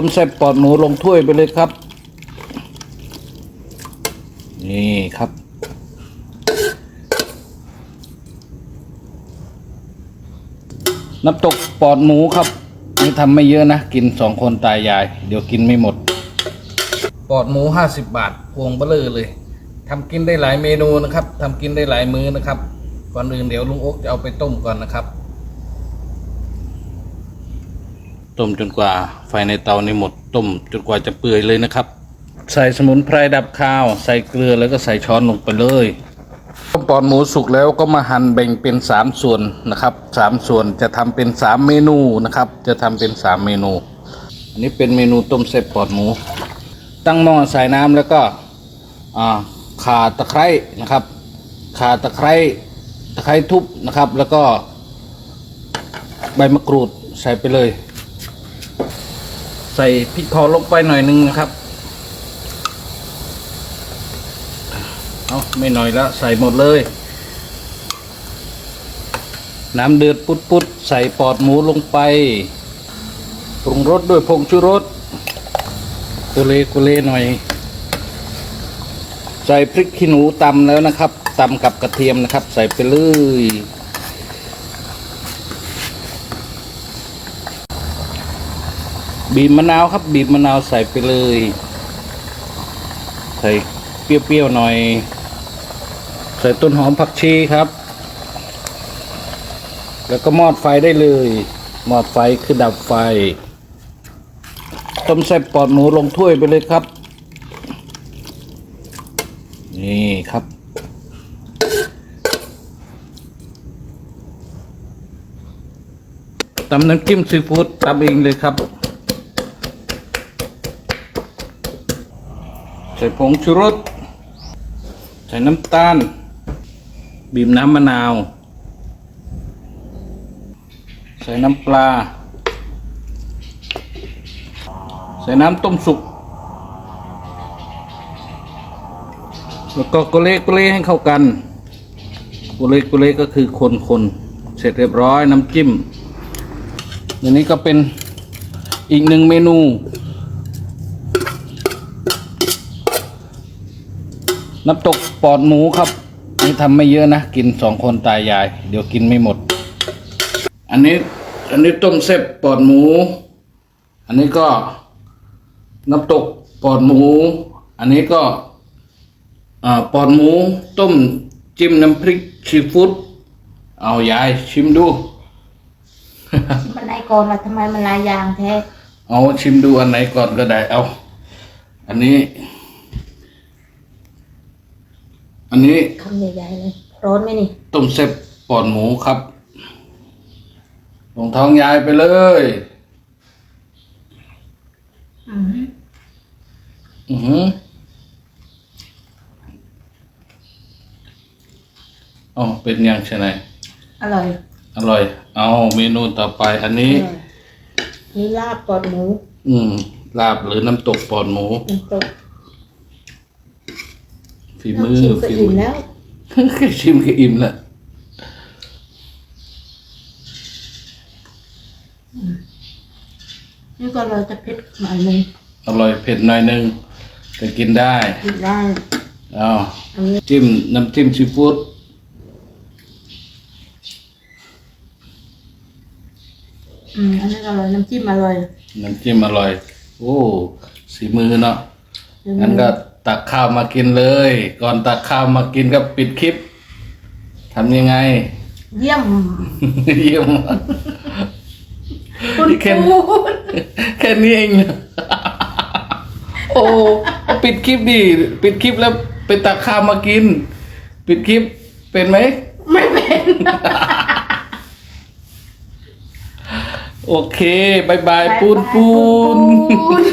ต้มแซ่บปอดหมูลงถ้วยไปเลยครับ นี่ครับ น้ำตกปอดหมูครับ นี่ทำไม่เยอะนะ กินสองคนตายาย เดี๋ยวกินไม่หมด ปอดหมูห้าสิบบาท พวงเบลอเลยทำกินได้หลายเมนูนะครับทำกินได้หลายมื้อนะครับ ก่อนอื่นเดี๋ยวลุงโอ๊กจะเอาไปต้มก่อนนะครับ ต้มจนกว่าไฟในเตานี่หมดต้มจนกว่าจะเปื่อยเลยนะครับ ใส่สมุนไพรดับคาว ใส่เกลือแล้วก็ใส่ช้อนลงไปเลยต้มปอดหมูสุกแล้วก็มาหั่นแบ่งเป็นสามส่วนนะครับสามส่วนจะทำเป็นสามเมนูนะครับ จะทำเป็นสามเมนู อันนี้เป็นเมนูต้มเส้นปอดหมู ตั้งหม้อใส่น้ำแล้วก็ข่าตะไคร้นะครับข่าตะไคร้ตะไคร้ทุบนะครับ แล้วก็ใบมะกรูดใส่ไปเลย ใส่พริกเผาลงไปหน่อยนึงนะครับ เอาไม่หน่อยแล้วใส่หมดเลย น้ำเดือดปุดๆ ใส่ปอดหมูลงไป ปรุงรสด้วยผงชูรสกุเลกุเลหน่อย ใส่พริกขี้หนูตำแล้วนะครับตำกับกระเทียมนะครับ ใส่ไปเลย บีบมะนาวครับ บีบมะนาวใส่ไปเลย ใส่เปรี้ยวๆหน่อย ใส่ต้นหอมผักชีครับ แล้วก็มอดไฟได้เลยมอดไฟคือดับไฟ ต้มแซ่บปอดหมูลงถ้วยไปเลยครับ นี่ครับตำน้ำจิ้มซีฟู้ดตำเองเลยครับ ใส่ผงชูรส ใส่น้ำตาล บีบน้ำมะนาว ใส่น้ำปลา ใส่น้ำต้มสุก แล้วก็กุเลกุเลให้เข้ากันกุเลกุเลก็คือคนคนเสร็จเรียบร้อยน้ำจิ้มอันนี้ก็เป็นอีกหนึ่งเมนู น้ำตกปอดหมูครับ นี่ทำไม่เยอะนะ กินสองคนตายาย เดี๋ยวกินไม่หมด อันนี้ อันนี้ต้มเส้นปอดหมู อันนี้ก็น้ำตกปอดหมู อันนี้ก็อ่าปอดหมู ต้มจิ้มน้ำพริกชีฟู้ดเอายายชิมดู มันไหนก่อนล่ะทำไมมันหลายอย่างแท้ เอาชิมดูอันไหนก่อนก็ได้เอา อันนี้ อันนี้คำใหญ่ๆเลยร้อนไหมนี่ต้มเซ็บปอดหมูครับลงท้องยายไปเลยอืมอือหืออ๋อเป็นยังใช่ไหมอร่อย อร่อย เอาเมนูต่อไปอันนี้เออนี่ลาบปอดหมู อืม ลาบหรือน้ำตกปอดหมูน้ำตก ฝีมือชิมก็ฝีอิ่มมือแล้วชิมก็อิ่มแล้วนี่ก็เราจะเผ็ดหน่อยหนึงอร่อยเผ็ดหน่อยหนึงแต่กินได้กินได้เอาอันนี้จิ้มน้ำจิ้มซีฟู้ดอืมอันนี้อร่อย น้ำจิ้มอร่อย น้ำจิ้มอร่อย โอ้สีมือเนาะเดี๋ยวงั้นก็ ตักข้าวมากินเลย ก่อนตักข้าวมากินก็ปิดคลิปทำยังไง เยี่ยม เยี่ยมคุณแค่ครูแค่นี้เองนะโอ้ปิดคลิปดิปิดคลิปแล้วไปตักข้าวมากิน ปิดคลิปเป็นไหม ไม่เป็น โอเคบายบายปูนปูน ปูน